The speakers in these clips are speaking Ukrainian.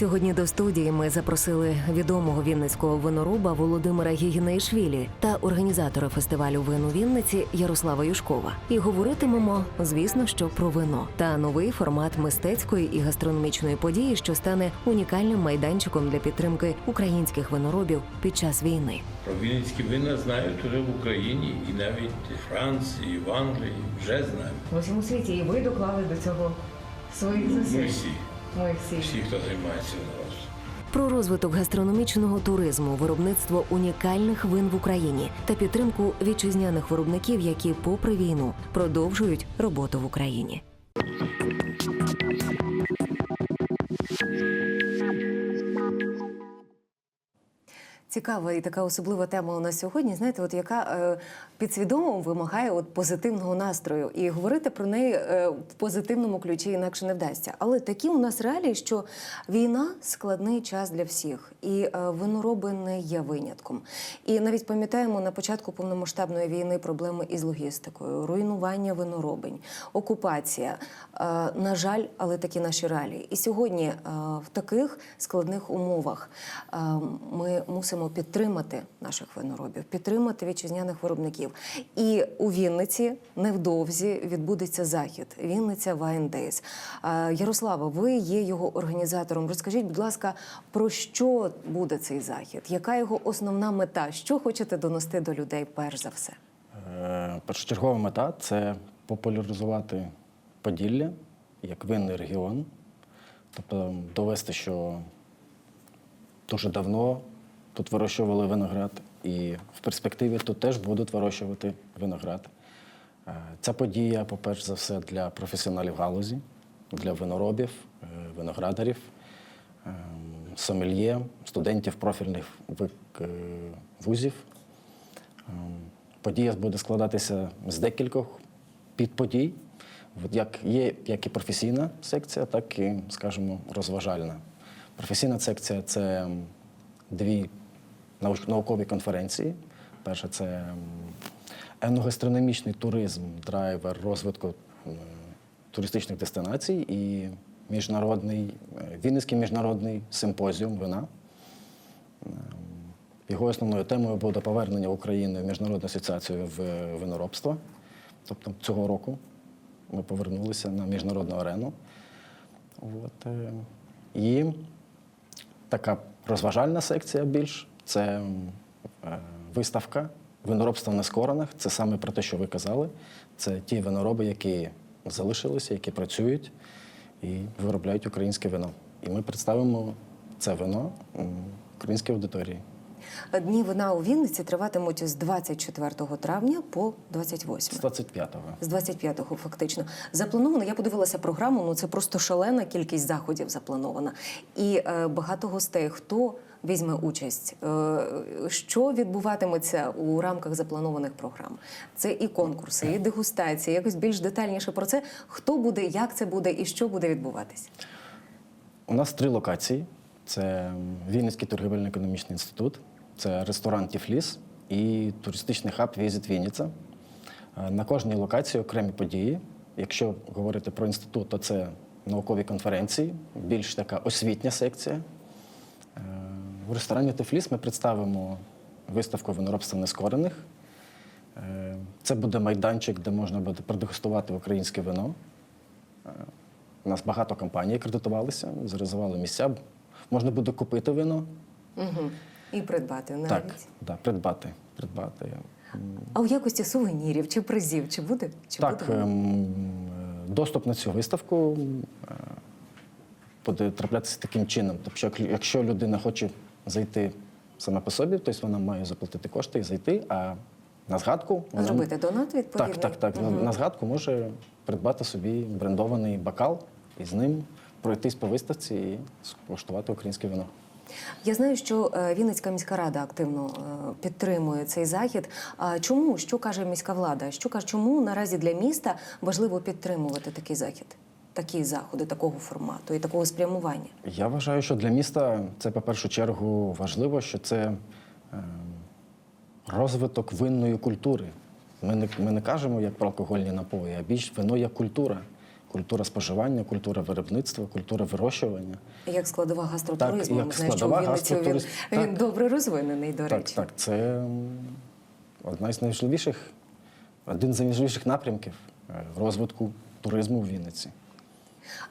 Сьогодні до студії ми запросили відомого вінницького виноруба Володимира Гігінеїшвілі та організатора фестивалю вин у Вінниці Ярослава Юшкова. І говоритимемо, звісно, що про вино та новий формат мистецької і гастрономічної події, що стане унікальним майданчиком для підтримки українських виноробів під час війни. Про вінницькі вина знають уже в Україні і навіть в Франції, і в Англії вже знають. В усьому світі і ви доклали до цього своїх Ми всі, Ми всі. всі, хто займається. Про розвиток гастрономічного туризму, виробництво унікальних вин в Україні та підтримку вітчизняних виробників, які, попри війну, продовжують роботу в Україні. Цікава і така особлива тема у нас сьогодні. Знаєте, от яка е, підсвідомо вимагає от позитивного настрою, і говорити про неї е, в позитивному ключі інакше не вдасться. Але такі у нас реалії, що війна складний час для всіх, і е, винороби не є винятком. І навіть пам'ятаємо на початку повномасштабної війни проблеми із логістикою, руйнування виноробень, окупація. Е, на жаль, але такі наші реалії. І сьогодні е, в таких складних умовах е, ми мусимо підтримати наших виноробів, підтримати вітчизняних виробників. І у Вінниці невдовзі відбудеться захід. Вінниця. Е, Ярослава, ви є його організатором. Розкажіть, будь ласка, про що буде цей захід? Яка його основна мета? Що хочете донести до людей перш за все? Е, Першочергова мета це популяризувати Поділля як винний регіон, тобто довести, що дуже давно тут вирощували виноград, і в перспективі тут теж будуть вирощувати виноград. Е, Ця подія, по-перше за все, для професіоналів галузі, для виноробів, е, виноградарів, е, сомельє, студентів профільних е, вузів. Ем, Подія буде складатися з декількох підподій. Як є як і професійна секція, так і, скажімо, розважальна. Професійна секція це дві наукові конференції. Перша це еногастрономічний туризм, драйвер розвитку туристичних дестинацій і міжнародний, е, Вінницький міжнародний симпозіум вина. Його основною темою буде повернення України в Міжнародну асоціацію в виноробства. Тобто цього року ми повернулися на міжнародну арену. От, е, і така розважальна секція більш це е, виставка виноробства на скоронах. Це саме про те, що ви казали. Це ті винороби, які залишилися, які працюють і виробляють українське вино. І ми представимо це вино українській аудиторії. Дні вина у Вінниці триватимуть з 24 травня по 28. З 25-го. З 25-го фактично заплановано. Я подивилася програму. Ну це просто шалена кількість заходів запланована, і е, багато гостей. Хто візьме участь? Е, що відбуватиметься у рамках запланованих програм? Це і конкурси, і дегустації. Якось більш детальніше про це. Хто буде, як це буде і що буде відбуватись? У нас три локації: це Вінницький торгівельно-економічний інститут, це ресторан Тіфліс і туристичний хаб Візит Вінниця. Е, На кожній локації окремі події. Якщо говорити про інститут, то це наукові конференції, більш така освітня секція. Е, В ресторані Тифліс ми представимо виставку виноробства нескорених. Е, Це буде майданчик, де можна буде продегустувати українське вино. У нас багато компаній акредитувалися, зарезервували місця. Можна буде купити вино. Угу. І придбати навіть. Так, да, придбати. придбати. А у якості сувенірів чи призів, чи буде? Чи Так, буде? ем, е, доступ на цю виставку е, буде траплятися таким чином. Тобто, якщо людина хоче зайти сама по собі, тобто вона має заплатити кошти і зайти, а на згадку вона- Зробити донат відповідний? Так, так, так. На, на згадку може придбати собі брендований бокал і з ним пройтись по виставці і скуштувати українське вино. Я знаю, що е, Вінницька міська рада активно е, підтримує цей захід. А чому? Що каже міська влада? Що каже, чому наразі для міста важливо підтримувати такий захід, такі заходи, такого формату і такого спрямування? Я вважаю, що для міста це по першу чергу важливо, що це е, розвиток винної культури. Ми не, ми не кажемо як про алкогольні напої, а більш вино як культура. культура споживання, культура виробництва, культура вирощування. Як складова гастротуризму, як ми знаємо, що складова Вінниці він, гастротуризм. він Так. добре розвинений, до Так, речі. так, це одна з найважливіших, один з найважливіших напрямків е, розвитку туризму в Вінниці.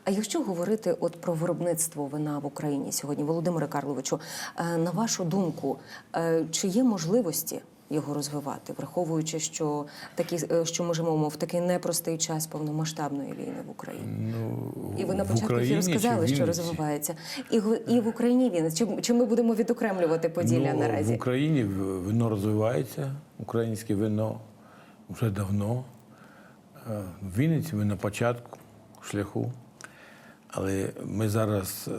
А якщо говорити от про виробництво вина в Україні сьогодні, Володимире Карловичу, е, на вашу думку, е, чи є можливості його розвивати, враховуючи, що такі, е, що ми живемо в такий непростий час повномасштабної війни в Україні? Ну, І ви на початку Україні ефіру сказали, що розвивається. І, і в Україні він. Чи, чи ми будемо відокремлювати Поділля ну, наразі? В Україні вино розвивається, українське вино вже давно. В Вінниці ми на початку шляху. Але ми зараз е,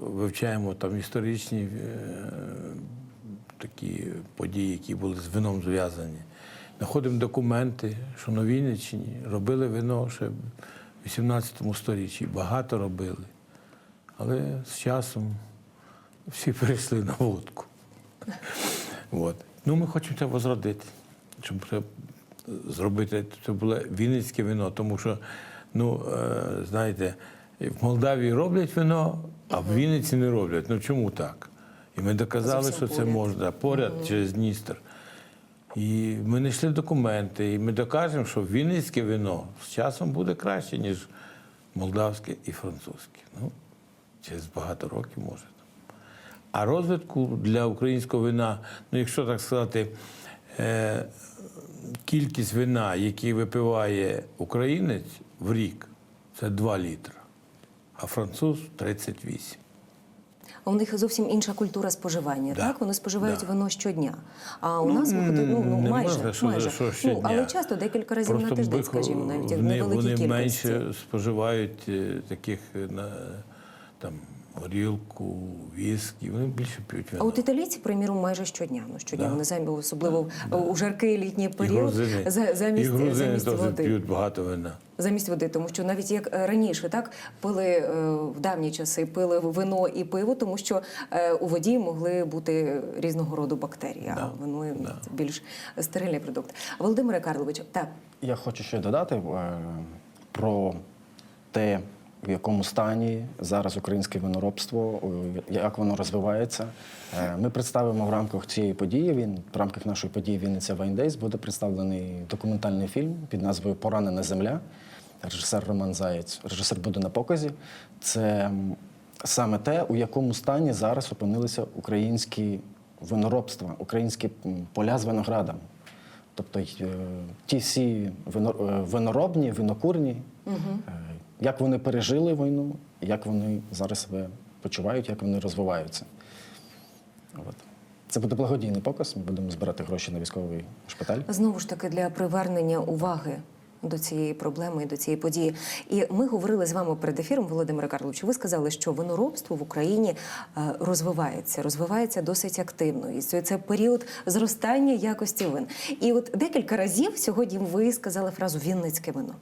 вивчаємо там історичні е, такі події, які були з вином зв'язані. Знаходимо документи, що на Вінниччині робили вино ще в 18 сторіччі. Багато робили. Але з часом всі перейшли на водку. От. Ну, ми хочемо це возродити, щоб це зробити це було вінницьке вино, тому що, ну, е, знаєте, в Молдавії роблять вино, а в Вінниці не роблять. Ну чому так? І ми доказали, що це можна поряд через Дністр. І ми знайшли документи, і ми докажемо, що вінницьке вино з часом буде краще, ніж молдавське і французьке. Ну, через багато років може. А розвитку для українського вина, ну якщо так сказати, е, кількість вина, які випиває українець в рік, це 2 літра, а француз 38. А у них зовсім інша культура споживання. Да, Так вони споживають да. вино щодня. А у Ну, нас виходить ну, ну майже, можна, що- майже. що ну, але часто декілька разів на тиждень, скажімо, навіть вони, невеликій вони кількості. менше споживають е, таких е, на там горілку, віскі, вони більше п'ють А от італійці, приміром, майже щодня. Ну щодня Да. вони замі, особливо у жаркий літній і період грузини, за- замість, і грузини замість води. п'ють багато вина. Замість води, тому що навіть як е, раніше так пили е, в давні часи, пили вино і пиво, тому що е, у воді могли бути різного роду бактерії, Да, а вино да. це більш стерильний продукт. Володимире Карловичу, так Я хочу ще додати про те, в якому стані зараз українське виноробство, як воно розвивається. Е, Ми представимо в рамках цієї події. Він в рамках нашої події Вінниця Days буде представлений документальний фільм під назвою Поранена земля. Режисер Роман Заєць. Режисер буде на показі. Це саме те, у якому стані зараз опинилися українські виноробства, українські поля з виноградом. Тобто е, ті всі е, виноробні, винокурні, е, як вони пережили війну, як вони зараз себе почувають, як вони розвиваються. От. Це буде благодійний показ. Ми будемо збирати гроші на військовий шпиталь. Знову ж таки для привернення уваги до цієї проблеми і до цієї події. І ми говорили з вами перед ефіром, Володимире Карловичу. Ви сказали, що виноробство в Україні е, розвивається, розвивається досить активно. І це, період зростання якості вин. І от декілька разів сьогодні ви сказали фразу Вінницьке вино.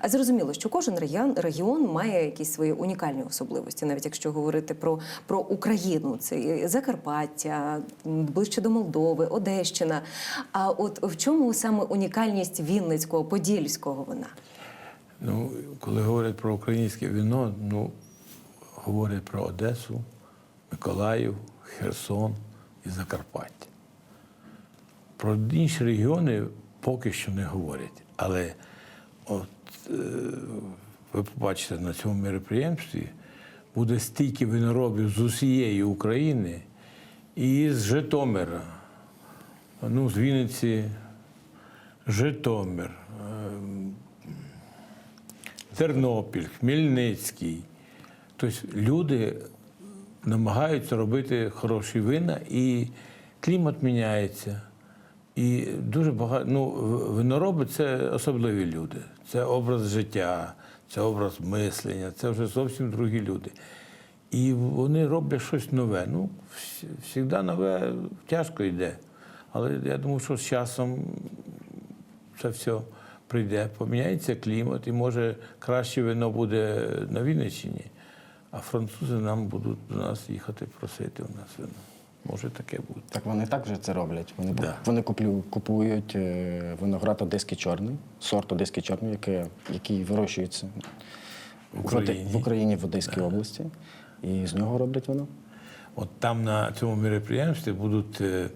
А зрозуміло, що кожен регіон, регіон має якісь свої унікальні особливості, навіть якщо говорити про, про Україну, це Закарпаття, ближче до Молдови, Одещина. А от в чому саме унікальність Вінницького, подільського вина? Ну, коли говорять про українське віно, ну, говорять про Одесу, Миколаїв, Херсон і Закарпаття. Про інші регіони поки що не говорять. Але от, е, ви побачите на цьому мероприємстві буде стільки виноробів з усієї України і з Житомира, ну, з Вінниці, Житомир, е, Тернопіль, Хмельницький. Тобто люди намагаються робити хороші вина, і клімат міняється. І дуже багато. Ну, винороби це особливі люди. Це образ життя, це образ мислення, це вже зовсім другі люди. І вони роблять щось нове. Ну, завжди нове тяжко йде. Але я думаю, що з часом це все прийде, поміняється клімат, і може краще вино буде на Вінниччині, а французи нам будуть до нас їхати просити у нас вино. Може таке бути. Так вони так вже це роблять. Вони, Да. вони куплю, купують е, виноград одеський чорний, сорт одеський чорний, яке, який вирощується В Україні, в, Україні, в Одеській області. І з нього роблять вино. От там на цьому мероприємстві будуть е,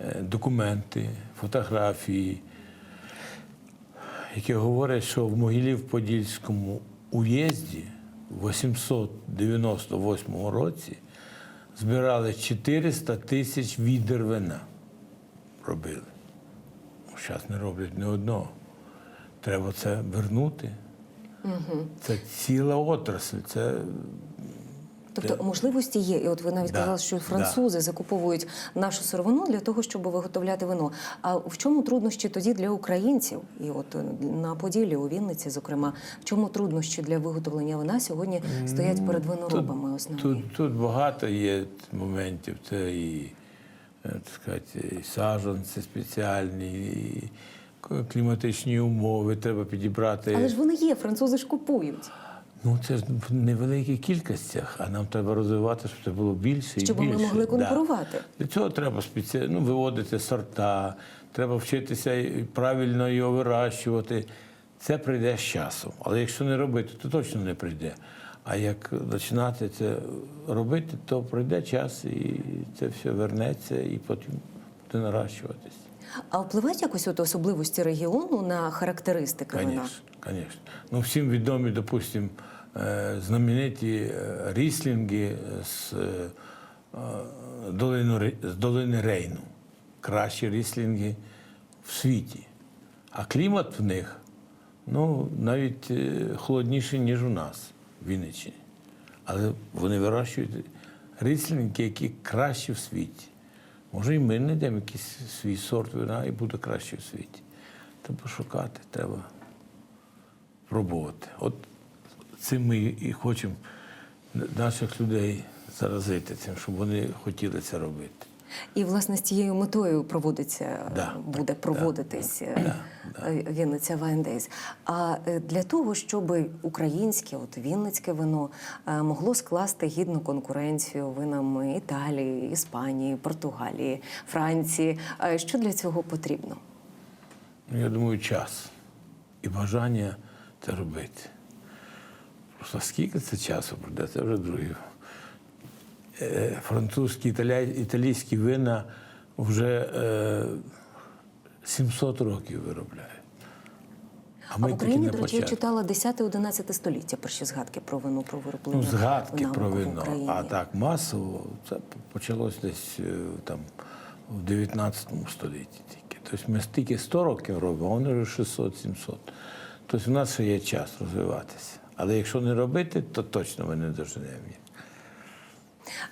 е, документи, фотографії, які говорять, що в Могилів-Подільському уїзді в 898 році збирали 400 тисяч відер вина. Робили. Зараз не роблять ні одного. Треба це вернути. Це ціла отрасль. Це Тобто можливості є. І от ви навіть Да, казали, що да. французи закуповують нашу сировину для того, щоб виготовляти вино. А в чому труднощі тоді для українців? І от е, на Поділлі, у Вінниці, зокрема, в чому труднощі для виготовлення вина сьогодні стоять перед виноробами основні? Тут, тут багато є моментів. Це і, е, так сказати, і саджанці спеціальні, і кліматичні умови треба підібрати. Але ж вони є, французи ж купують. Ну це ж в невеликих кількостях, а нам треба розвивати, щоб це було більше і Щоб ми більше. могли Да. конкурувати. Для цього треба спеці... ну, виводити сорта, треба вчитися і правильно його вирощувати. Це прийде з часом. Але якщо не робити, то точно не прийде. А як починати це робити, то прийде час і це все вернеться і потім буде наращуватись. А впливають якось от особливості регіону на характеристики? Конечно, конечно. Ну, всім відомі, допустим, е, знамениті е, ріслінги з, е, е, долину, Ре- з долини Рейну. Кращі ріслінги в світі. А клімат в них ну, навіть е, холодніший, ніж у нас в Вінниччині. Але вони вирощують ріслінги, які кращі в світі. Може, і ми знайдемо якийсь свій сорт вина і буде краще в світі. Треба шукати, треба пробувати. От цим ми і хочемо наших людей заразити цим, щоб вони хотіли це робити. І власне з цією метою проводиться Да, буде проводитись е, е, Вінниця Days. А е, для того, щоб українське, от вінницьке вино могло скласти гідну конкуренцію винам Італії, Іспанії, Португалії, Франції, що для цього потрібно? Ну, я думаю, час і бажання це робити. Просто скільки це часу пройде, це вже друге. Е, Французькі, італійські вина вже е, 700 років виробляють. А ми в тільки Україні, до речі, я читала 10-11 століття перші згадки про вино, про вироблення Ну, згадки про вино. А так масово це почалось десь е, там в 19 столітті тільки. Тобто ми стільки 100 років робимо, а вони вже 600-700. Тобто в нас ще є час розвиватися. Але якщо не робити, то точно ми не доженемо.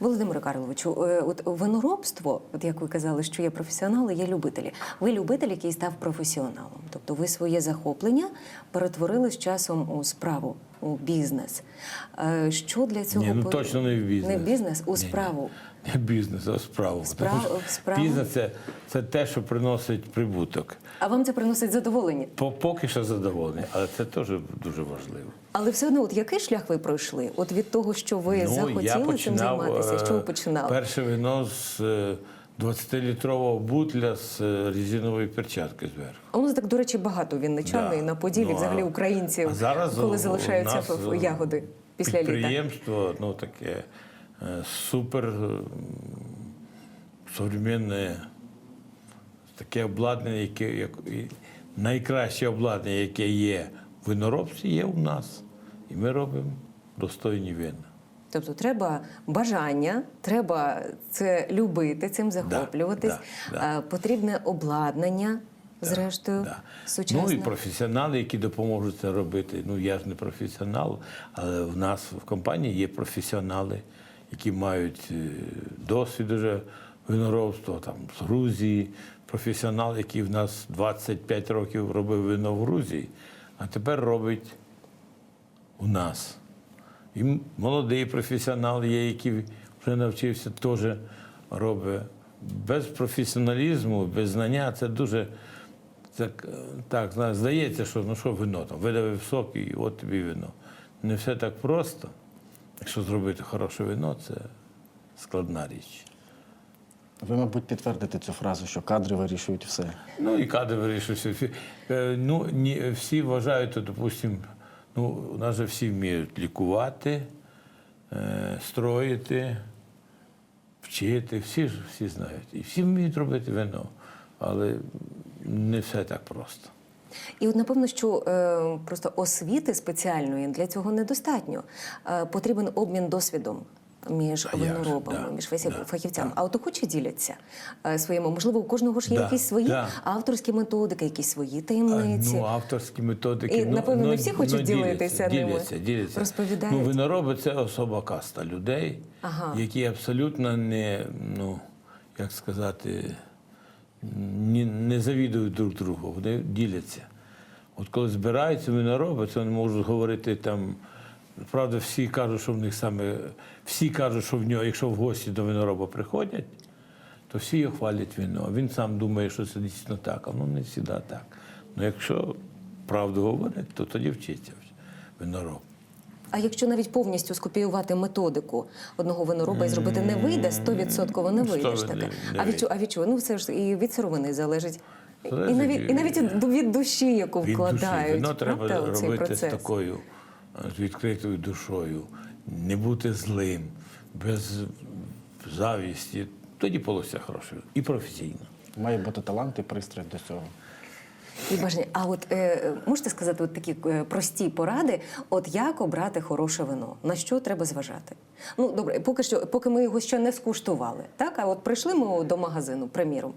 Володимире Карловичу, е, от виноробство, от як ви казали, що є професіонали, є любителі. Ви любитель, який став професіоналом. Тобто ви своє захоплення перетворили з часом у справу, у бізнес. Е, Що для цього Ні, ну точно не в бізнес. Не в бізнес, у Ні, ні. Не бізнес, а справу. Справ- Тому що справу? Бізнес це, це те, що приносить прибуток. А вам це приносить задоволення. По- Поки що задоволений, але це теж дуже важливо. Але все одно, от який шлях ви пройшли? От від того, що ви захотіли цим займатися, е, що ви починали? Перше вино з е, 20-літрового бутля з е, резинової перчатки зверху. А у нас так, до речі, багато вінничан Да. на Поділлі, Ну, взагалі українців, а зараз коли у- залишаються у нас, ягоди після літа. Підприємство, ну таке е, супер е, современне, таке обладнання, яке як, найкраще обладнання, яке є в виноробстві, є у нас. І ми робимо достойні вина. Тобто треба бажання, треба це любити, цим захоплюватись. да, да. Е, Потрібне обладнання, зрештою, Да. сучасне. Ну і професіонали, які допоможуть це робити. Ну я ж не професіонал, але в нас в компанії є професіонали, які мають е, досвід уже виноробства там з Грузії. Професіонал, який в нас 25 років робив вино в Грузії, а тепер робить у нас. І молодий професіонал є, який вже навчився, теж робить. Без професіоналізму, без знання це дуже так, так здається, що ну що вино там, видавив сок і от тобі вино. Не все так просто. Якщо зробити хороше вино, це складна річ. Ви, мабуть, підтвердите цю фразу, що кадри вирішують все. Ну і кадри вирішуються. Всі, е, ну, ні, всі вважають, то, допустим, Ну, у нас же всі вміють лікувати, е, строїти, вчити, всі ж всі знають. І всі вміють робити вино. Але не все так просто. І от напевно, що е, просто освіти спеціальної для цього недостатньо. Е, потрібен обмін досвідом. Між виноробами, да, між да, фахівцями. да. А от охочі діляться е, своїми. Можливо, у кожного ж є Да, якісь свої да. авторські методики, якісь свої таємниці. Ну, авторські методики. І, ну, напевно, не ну, всі хочуть ну, ділитися ними. Діляться, діляться. Розповідають. Ну, винороби це особа каста людей, Ага. які абсолютно не, ну, як сказати, не, не завідують друг другу, вони діляться. От коли збираються винороби, це вони можуть говорити там. Правда, всі кажуть, що в них саме всі кажуть, що в нього, якщо в гості до винороба приходять, то всі його хвалять вино. Він сам думає, що це дійсно так, а воно не завжди так. Ну якщо правду говорять, то тоді вчиться винороб. А якщо навіть повністю скопіювати методику одного винороба і зробити не вийде, 100% не вийде ж таке. А від чого? А від чого? Ну це ж і від сировини залежить. І навіть, і навіть від- душі, яку Від вкладають. душі. Вино треба правда, у цей робити процес. з такою з відкритою душою, не бути злим, без завісті. Тоді получиться хороше і професійно. Має бути талант і пристрасть до цього. І бажання. А от е, можете сказати от такі е, прості поради, от як обрати хороше вино? На що треба зважати? Ну добре, поки що, поки ми його ще не скуштували, так? А от прийшли ми до магазину, приміром.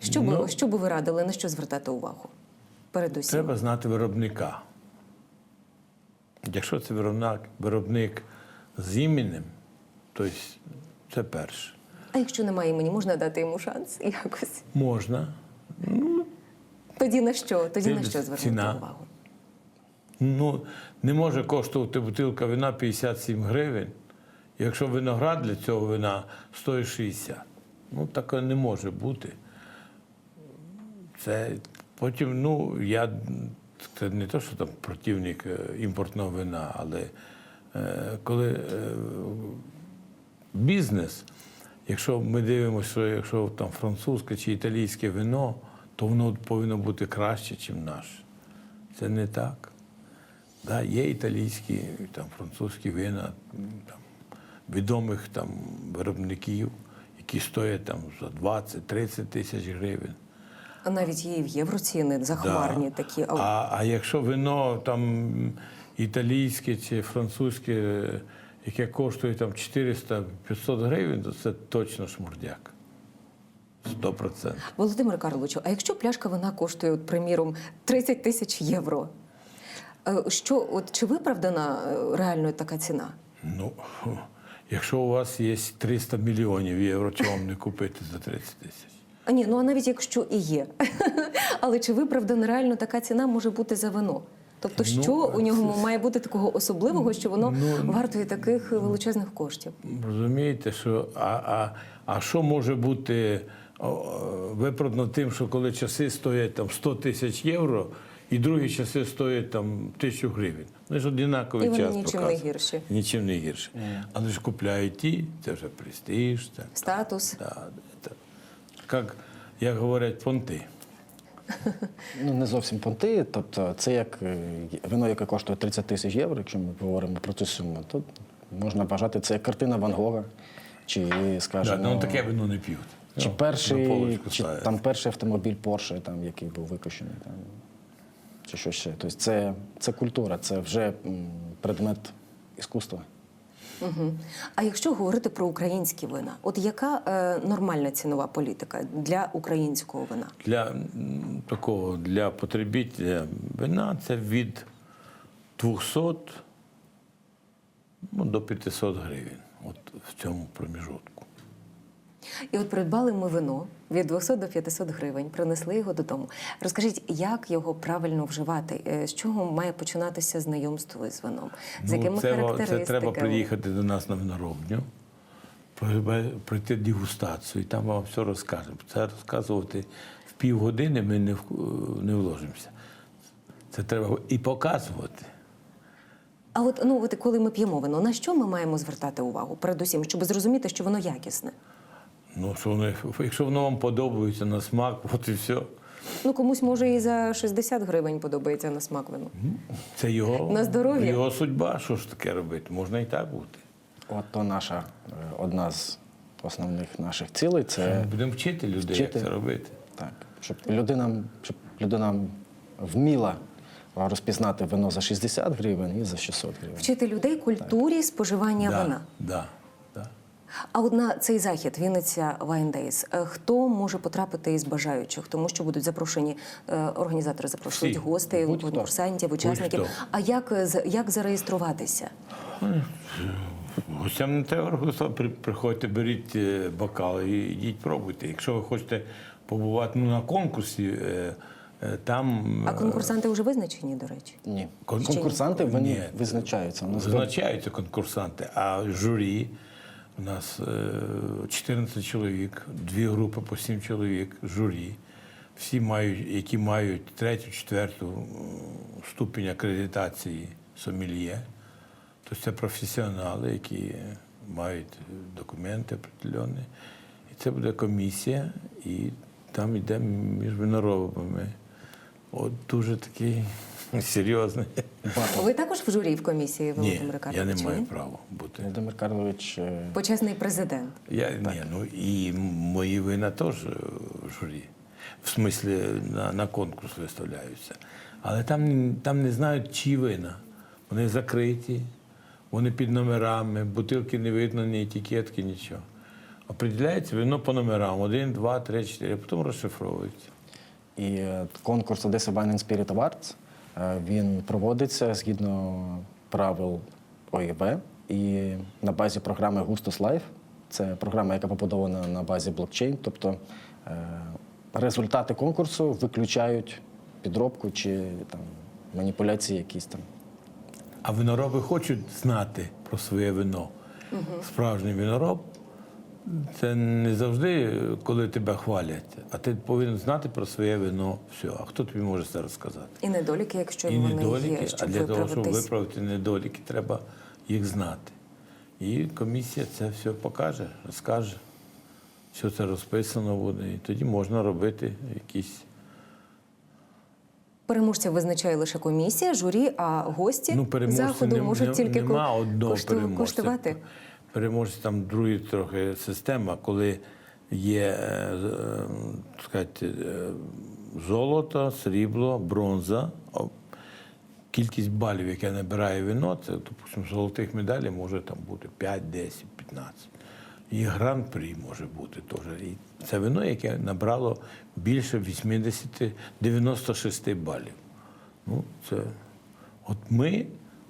Що би, Ну, що би ви радили, на що звертати увагу? Передусім. Треба знати виробника. Якщо це виробник, виробник з іменем, то це перше. А якщо немає імені, можна дати йому шанс якось? Можна. Тоді на що? Тоді на що звернути ціна. увагу? Ну, не може коштувати бутилка вина 57 гривень, якщо виноград для цього вина стоїть 60. Ну, таке не може бути. Це потім, ну, я це не те, що там противник е, імпортного вина, але е, коли е, бізнес, якщо ми дивимося, що якщо там французьке чи італійське вино, то воно повинно бути краще, ніж наше. Це не так. Да, є італійські, там, французькі вина там, відомих там, виробників, які стоять там, за 20-30 тисяч гривень. А навіть є і в євро ціни захмарні Да. такі. А, А, а якщо вино там італійське чи французьке, яке коштує там 400-500 гривень, то це точно шмурдяк. 100%. Володимире Карловичу, а якщо пляшка вина коштує, от, приміром, 30 тисяч євро, е, що, от, чи виправдана е, реально така ціна? Ну, якщо у вас є 300 мільйонів євро, чого вам не купити за 30 тисяч? А ні, ну а навіть якщо і є. Але чи виправдана реально така ціна може бути за вино? Тобто, Ну, що у це- нього має бути такого особливого, що воно Ну, вартує таких величезних коштів? Розумієте, що а, а, а що може бути виправдано тим, що коли часи стоять там 100 тисяч євро, і другі часи стоять там тисячу гривень. Вони ж однаковий І вони час нічим не гірші. Нічим не гірше. Але ж купляють ті, це вже престиж. Це, Статус. да, це, як, як говорять, понти. Ну, не зовсім понти. Тобто, це як е, вино, яке коштує 30 тисяч євро, якщо ми говоримо про цю суму, то можна вважати це як картина Ван Гога, чи, Да, ну, таке вино не п'ють. Чи, Ну, перший, чи там перший автомобіль Porsche, там, який був випущений, там, чи що ще. Тобто це, це культура, це вже предмет іскусства. Угу. А якщо говорити про українські вина, от яка е, нормальна цінова політика для українського вина? Для такого для потребителя вина це від 200 ну, до 500 гривень. От в цьому проміжутку. І от придбали ми вино від 200 до 500 гривень, принесли його додому. Розкажіть, як його правильно вживати? Е, З чого має починатися знайомство з вином? З якими Ну, це, ва- це треба приїхати до нас на виноробню, пройти- пройти дегустацію, і там вам все розкажемо. Це розказувати в півгодини ми не, в- не вложимося. Це треба і показувати. А от ну от коли ми п'ємо вино, на що ми маємо звертати увагу? Передусім, щоб зрозуміти, що воно якісне. Ну, що воно, якщо воно вам подобається на смак, от і все. Ну комусь може і за 60 гривень подобається на смак вино. Це його, На здоров'я. його судьба. Що ж таке робити? Можна і так бути. От то наша е, одна з основних наших цілей це Будемо вчити людей, Вчити. як це робити. так, щоб людина, щоб людина вміла розпізнати вино за 60 гривень і за 600 гривень. Вчити людей культурі споживання Да, вина. да. А от на цей захід Вінниця Wine Days, е, хто може потрапити із бажаючих? Тому що будуть запрошені е, організатори, запрошують Всі. гостей, конкурсантів, учасників. А як е, як зареєструватися? Гостям не треба Приходьте, беріть е, бокали і йдіть пробуйте. Якщо ви хочете побувати ну, на конкурсі, там А конкурсанти вже визначені, до речі. Ні. Кон- Конкурсанти вони Ні. визначаються. Визначаються конкурсанти, а журі у нас е, 14 чоловік, дві групи по 7 чоловік, журі. Всі мають, які мають третю, четверту ступінь акредитації сомельє. Тобто це професіонали, які мають документи определені. І це буде комісія, і там йде між виноробами. От дуже такий серйозний. Ви також в журі в комісії, Ні, Володимир я не маю права бути. Володимир Карлович е, Почесний президент. Я, ні, ну, і мої вина теж е, в журі. В смислі на, на конкурс виставляються. Але там, там не знають, чиї вина. Вони закриті, вони під номерами, бутилки не видно, ні етикетки, нічого. Определяється вино по номерам: один, два, три, чотири, а потім розшифровується. І е, конкурс Одеса Wine and Spirit Awards, він проводиться згідно правил ОІВ і на базі програми Gustus Life. Це програма, яка побудована на базі блокчейн. Тобто е, результати конкурсу виключають підробку чи там, маніпуляції якісь там. А винороби хочуть знати про своє вино. Справжній винороб це не завжди, коли тебе хвалять, а ти повинен знати про своє вино. Все. А хто тобі може це розказати? І недоліки, якщо І вони недоліки, є, а для того, щоб виправити недоліки, треба їх знати. І комісія це все покаже, розкаже, що це розписано буде. І тоді можна робити якісь. Переможця визначає лише комісія, журі, а гості Ну, заходу не- можуть не- тільки нема одного кошту- коштувати. Переможця там друга трохи система, коли є е, е, так сказати, е, золото, срібло, бронза. Кількість балів, яке набирає вино, це, допустимо, золотих медалей може там бути 5, 10, 15. І гран-прі може бути теж. І це вино, яке набрало більше 80, 96 балів. Ну, це... От ми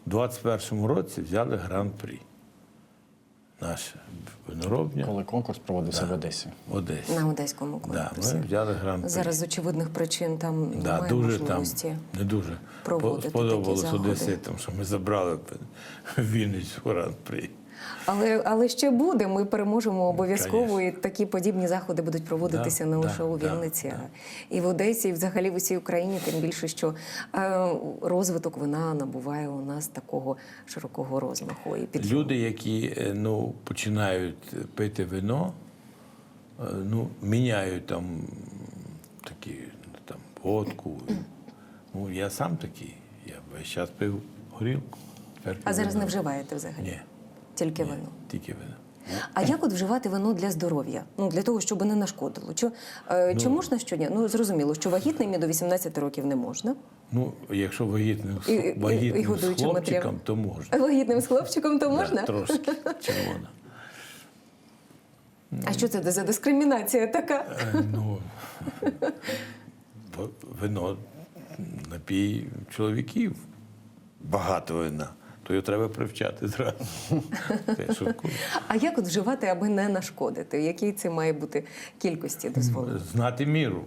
в 21-му році взяли гран-прі. Наша виноробня Коли конкурс проводився в Одесі. в Одесі. На одеському Да, конкурсі. ми взяли гран-при. Зараз з очевидних причин там да, немає дуже там, не дуже проводити сподобалось такі заходи. одеситам, що ми забрали Вінницю гран-прі. Але, але ще буде. Ми переможемо обов'язково, і такі подібні заходи будуть проводитися Да, не да, лише у Вінниці, да. а і в Одесі, і взагалі в усій Україні. Тим більше, що е, розвиток вина набуває у нас такого широкого розмаху. І під Люди, які е, ну, починають пити вино, е, ну, міняють там такі там, водку. Ну, я сам такий. Я весь час пив горілку. А зараз не вживаєте взагалі? Ні, Тільки ні, вино. тільки вино. А як от вживати вино для здоров'я? Ну для того, щоб не нашкодило. Чи, е, чи можна щодня? Ну зрозуміло, що вагітним до 18 років не можна. Ну, якщо вагітним, І- і- і з хлопчиком, матеріалом. то можна. Вагітним з хлопчиком то можна? Да, трошки червона. А що це за дискримінація така? Е, Ну, вино напій чоловіків. Багато вина. То його треба привчати зразу. А як от вживати, аби не нашкодити? Якій це має бути кількості дозволено? Знати міру.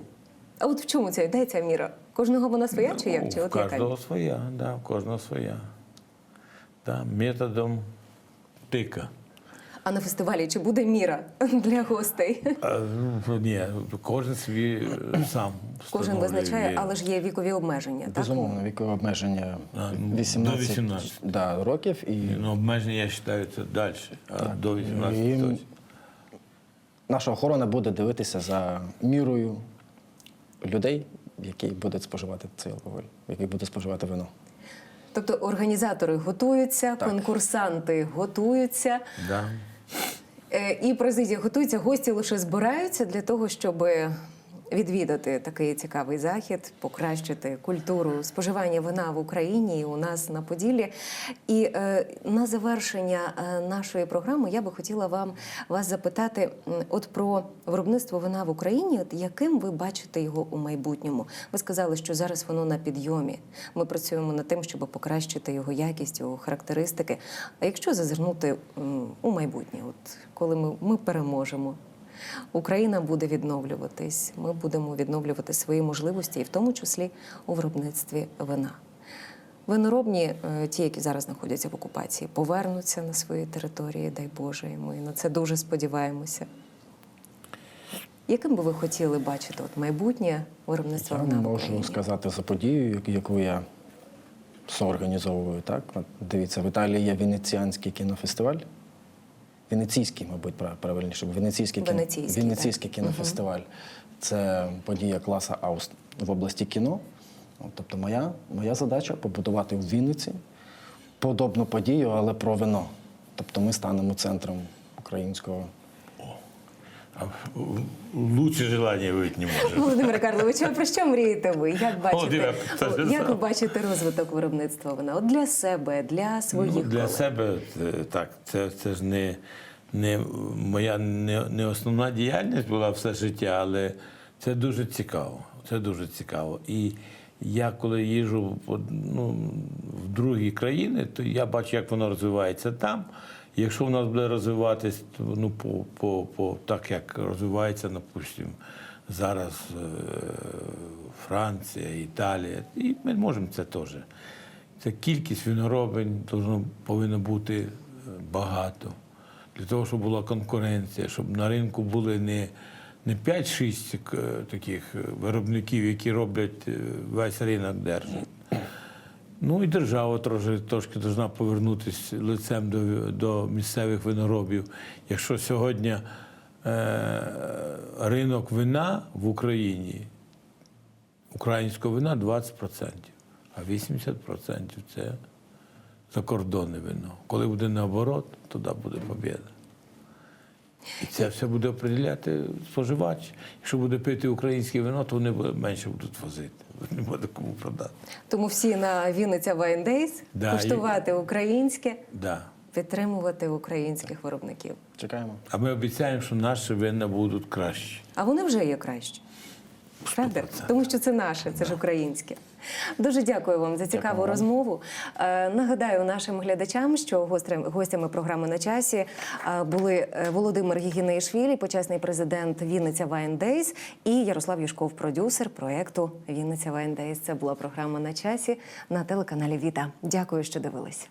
А от в чому це де ця міра? Кожного вона своя чи як? Ну, Чи от кожного своя, да, в кожного своя. Да, методом тика. А на фестивалі чи буде міра для гостей? А, ну, ні, кожен свій е, сам. Кожен визначає, але ж є вікові обмеження. Так? Безумовно, вікове обмеження А, ну, 18, до 18. Да, років. І Ну, обмеження, я вважаю, це далі. А до 18 І- точно. наша охорона буде дивитися за мірою людей, який буде споживати цей алкоголь, який буде споживати вино. Тобто організатори готуються, Так. конкурсанти готуються. Да. Е, І президія готується, гості лише збираються для того, щоб відвідати такий цікавий захід, покращити культуру споживання вина в Україні і у нас на Поділлі. І е, на завершення е, нашої програми я би хотіла вам вас запитати от про виробництво вина в Україні. От яким ви бачите його у майбутньому? Ви сказали, що зараз воно на підйомі. Ми працюємо над тим, щоб покращити його якість, його характеристики. А якщо зазирнути у майбутнє, от коли ми, ми переможемо. Україна буде відновлюватись. Ми будемо відновлювати свої можливості, і в тому числі у виробництві вина. Виноробні, е, ті, які зараз знаходяться в окупації, повернуться на свої території, дай Боже, і ми на це дуже сподіваємося. Яким би ви хотіли бачити от майбутнє виробництва Я вина в можу Україні? сказати за подію, яку- яку я соорганізовую. Так? Дивіться, в Італії є Венеціанський кінофестиваль. Венеційський, мабуть, правильніше, Венеційський, Венеційський, Венеційський кінофестиваль. Це подія класа Ауст в області кіно. Тобто моя, моя задача побудувати в Вінниці подобну подію, але про вино. Тобто ми станемо центром українського. Лучше желання вийти не може. Володимир Карлович, а про що мрієте ви? Як бачите, ж як ви бачите розвиток виробництва вина? От для себе, для своїх Ну, для колег? себе е, так, це, це ж не, не моя не, не основна діяльність була все життя, але це дуже цікаво. Це дуже цікаво. І я коли по, ну, в другі країни, то я бачу, як воно розвивається там. Якщо в нас буде розвиватись ну, по, по, по, так, як розвивається, допустимо, зараз е, Франція, Італія, і ми можемо це теж. Це кількість виноробень повинно бути е, багато. Для того, щоб була конкуренція, щоб на ринку були не, не 5-6 е, таких е, виробників, які роблять весь ринок держать. Ну і держава трошки, трошки повинна повернутися лицем до, до місцевих виноробів. Якщо сьогодні е, ринок вина в Україні українського вина 20%, а 80% це закордонне вино. Коли буде наоборот, тоді буде побіда. І це все буде определяти споживач. Якщо буде пити українське вино, то вони менше будуть возити. Не буде кому продати. Тому всі на Вінниця Wine Days Да, куштувати українське, Да. підтримувати українських виробників. Чекаємо. А ми обіцяємо, що наші вина будуть кращі. А вони вже є кращі. Правда? Тому що це наше, це ж українське. Дуже дякую вам за цікаву Дякую розмову. Е, нагадаю нашим глядачам, що гостями програми на часі е, були е, Володимир Гігінеїшвілі, почесний президент Вінниця Days і Ярослав Юшков, продюсер проекту Вінниця Days. Це була програма на часі на телеканалі Віта. Дякую, що дивились.